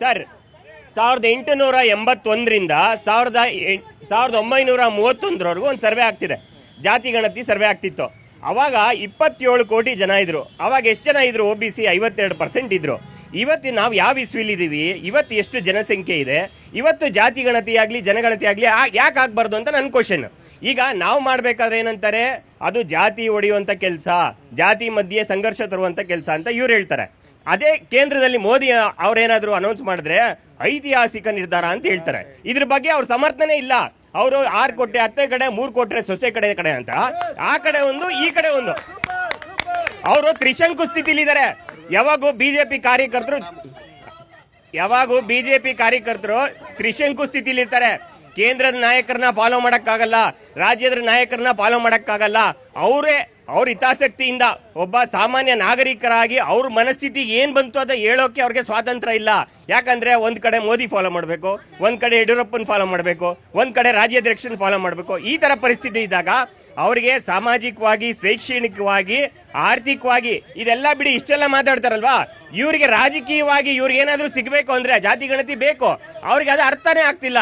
Sir, ಸಾವಿರದ ಎಂಟುನೂರ ಎಂಬತ್ತೊಂದರಿಂದ ಸಾವಿರದ ಸಾವಿರದ ಒಂಬೈನೂರ ಮೂವತ್ತೊಂದರವರೆಗೂ ಒಂದು ಸರ್ವೆ ಆಗ್ತಿದೆ. ಜಾತಿ ಗಣತಿ ಸರ್ವೆ ಆಗ್ತಿತ್ತು. ಅವಾಗ ಇಪ್ಪತ್ತೇಳು ಕೋಟಿ ಜನ ಇದ್ರು. ಅವಾಗ ಎಷ್ಟು ಜನ ಇದ್ರು? ಒ ಬಿ ಸಿ ಐವತ್ತೆರಡು ಪರ್ಸೆಂಟ್ ಇದ್ರು. ಇವತ್ತು ನಾವು ಯಾವ ಇಸ್ವಿಲಿದ್ದೀವಿ ಇವತ್ತು ಎಷ್ಟು ಜನಸಂಖ್ಯೆ ಇದೆ? ಇವತ್ತು ಜಾತಿ ಗಣತಿ ಆಗಲಿ, ಜನಗಣತಿ ಆಗಲಿ ಯಾಕೆ ಆಗಬಾರ್ದು ಅಂತ ನನ್ನ ಕ್ವಶನ್ ಈಗ ನಾವು ಮಾಡಬೇಕಾದ್ರೆ ಏನಂತಾರೆ, ಅದು ಜಾತಿ ಒಡೆಯುವಂಥ ಕೆಲಸ, ಜಾತಿ ಮಧ್ಯೆ ಸಂಘರ್ಷ ತರುವಂಥ ಕೆಲಸ ಅಂತ ಇವ್ರು ಹೇಳ್ತಾರೆ. ಅದೇ ಕೇಂದ್ರದಲ್ಲಿ ಮೋದಿ ಅವರೇನಾದರೂ ಅನೌನ್ಸ್ ಮಾಡಿದ್ರೆ ಐತಿಹಾಸಿಕ ನಿರ್ಧಾರ ಅಂತ ಹೇಳ್ತಾರೆ. ಇದ್ರ ಬಗ್ಗೆ ಅವ್ರ ಸಮರ್ಥನೆ ಇಲ್ಲ. ಅವರು ಆರು ಕೋಟೆ, ಹತ್ತೆ ಕಡೆ, ಮೂರು ಕೊಟ್ರೆ ಸೊಸೆ ಕಡೆ ಕಡೆ ಅಂತ. ಆ ಕಡೆ ಒಂದು, ಈ ಕಡೆ ಒಂದು. ಅವರು ತ್ರಿಶಂಕು ಸ್ಥಿತಿಲಿದ್ದಾರೆ. ಯಾವಾಗೂ ಬಿಜೆಪಿ ಕಾರ್ಯಕರ್ತರು, ಯಾವಾಗೂ ಬಿಜೆಪಿ ಕಾರ್ಯಕರ್ತರು ತ್ರಿಶಂಕು ಸ್ಥಿತಿಲಿರ್ತಾರೆ. ಕೇಂದ್ರದ ನಾಯಕರನ್ನ ಫಾಲೋ ಮಾಡೋಕ್ಕಾಗಲ್ಲ, ರಾಜ್ಯದ ನಾಯಕರನ್ನ ಫಾಲೋ ಮಾಡೋಕ್ಕಾಗಲ್ಲ. ಅವರೇ, ಅವ್ರ ಹಿತಾಸಕ್ತಿಯಿಂದ ಒಬ್ಬ ಸಾಮಾನ್ಯ ನಾಗರಿಕರಾಗಿ ಅವ್ರ ಮನಸ್ಥಿತಿ ಏನು ಬಂತು ಅಂತ ಹೇಳೋಕೆ ಅವ್ರಿಗೆ ಸ್ವಾತಂತ್ರ್ಯ ಇಲ್ಲ. ಯಾಕಂದ್ರೆ ಒಂದು ಕಡೆ ಮೋದಿ ಫಾಲೋ ಮಾಡಬೇಕು, ಒಂದು ಕಡೆ ಯಡಿಯೂರಪ್ಪನ ಫಾಲೋ ಮಾಡಬೇಕು, ಒಂದು ಕಡೆ ರಾಜ್ಯಾಧ್ಯಕ್ಷನ ಫಾಲೋ ಮಾಡಬೇಕು. ಈ ತರ ಪರಿಸ್ಥಿತಿ ಇದ್ದಾಗ ಅವರಿಗೆ ಸಾಮಾಜಿಕವಾಗಿ, ಶೈಕ್ಷಣಿಕವಾಗಿ, ಆರ್ಥಿಕವಾಗಿ ಇದೆಲ್ಲ ಬಿಡಿ, ಇಷ್ಟೆಲ್ಲ ಮಾತಾಡ್ತಾರಲ್ವಾ? ಇವರಿಗೆ ರಾಜಕೀಯವಾಗಿ ಇವ್ರಿಗೆ ಏನಾದ್ರೂ ಸಿಗಬೇಕು ಅಂದ್ರೆ ಜಾತಿ ಗಣತಿ ಬೇಕು. ಅವ್ರಿಗೆ ಅದು ಅರ್ಥನೇ ಆಗ್ತಿಲ್ಲ.